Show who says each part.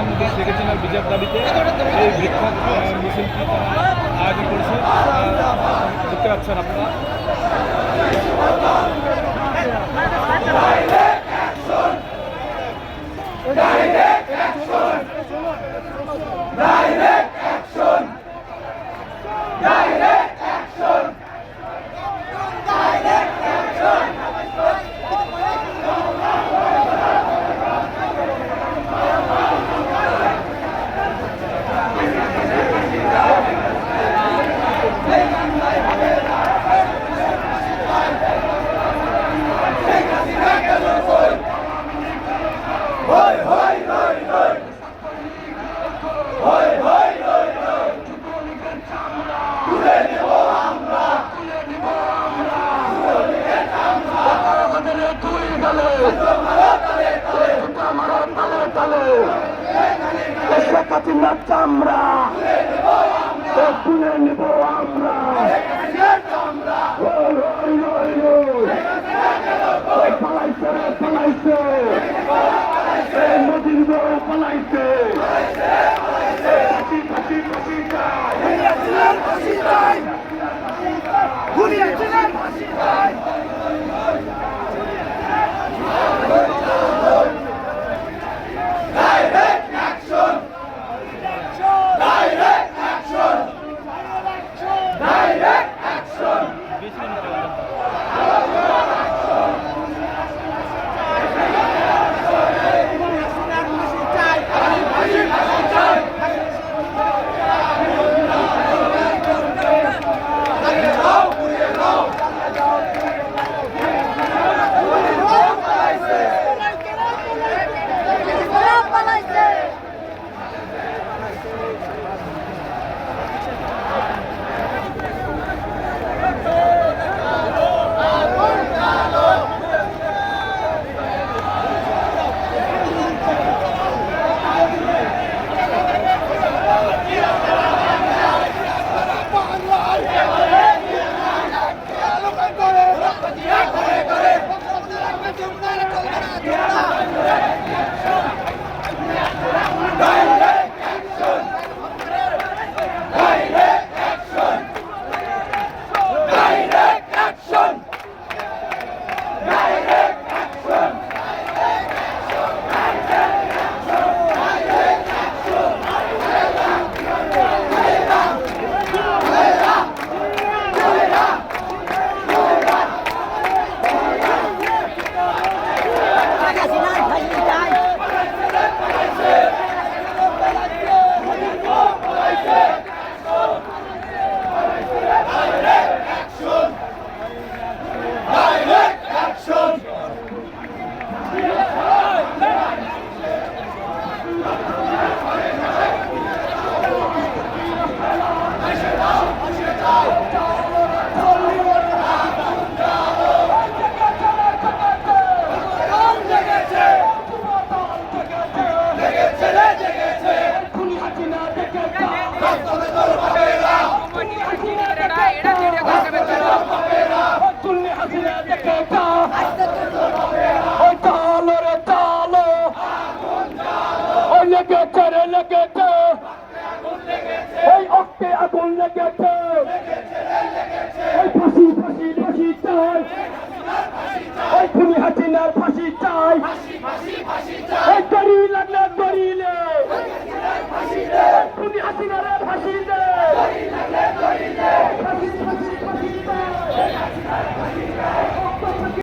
Speaker 1: প্রধানমন্ত্রী শেখ হাসিনার বিচার দাবিতে এই আহ, মিছিলটি আয়োজন করেছে দেখতে পাচ্ছেন আপনারা।
Speaker 2: হাসিনার চামড়া তুলে নেব আমরা ওই, ওই, ওই, ওই। ওই পালাইছে পালাইছে নদীর বড় পালাইছে লেগেছে। এই অক্টে আগুন লেগেছে। এই ফাঁসি ফাঁসি ফাঁসি চাই। এই খুনি হাসিনার ফাঁসি চাই। এই দড়ি লাগলে দড়িলে